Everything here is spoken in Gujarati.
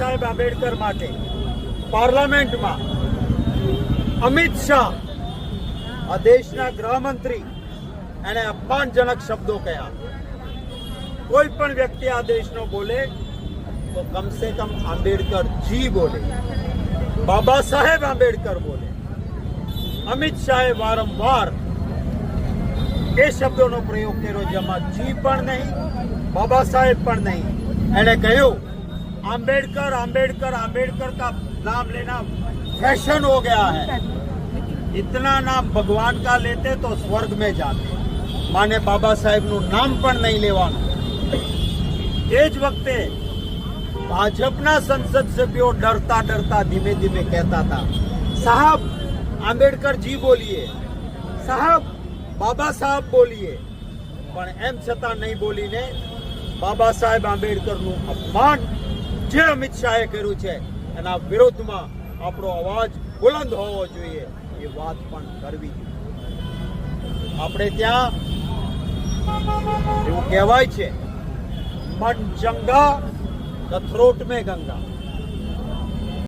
આંબેડકર માટે, પાર્લામેન્ટમાં અમિત શાહ, આ દેશના ગૃહમંત્રી એણે અપમાનજનક શબ્દો કહ્યા કોઈ પણ વ્યક્તિ આ દેશનો બોલે, તો કમસે કમ આંબેડકર જી બોલે, બાબા સાહેબ આંબેડકર બોલે. અમિત શાહે વારંવાર એ શબ્દોનો પ્રયોગ કર્યો જેમાં જી પણ નહીં, બાબા સાહેબ પણ નહીં. એણે કહ્યું आंबेडकर आंबेडकर आंबेडकर का नाम लेना फैशन हो गया है। इतना नाम भगवान का लेते तो स्वर्ग में जाते। માને બાબા સાહેબનું નામ પણ નહીં લેવાનું એ જ વખતે ભાજપના સંસદ સભ્યો ડરતા ડરતા ધીમે ધીમે કહેતા હતા સાહેબ આંબેડકરજી બોલીએ સાહેબ બાબા સાહેબ બોલીએ પણ એમ છતાં નહીં બોલીને બાબા સાહેબ આંબેડકરનું અપમાન જે અમિત શાહે કર્યું છે, એના વિરોધમાં આપણો અવાજ બુલંદ હોવો જોઈએ, એ વાત પણ કરવી આપણે ત્યાં એવું કહેવાય છે, મન ચંગા ધ થ્રોટ મેં ગંગા.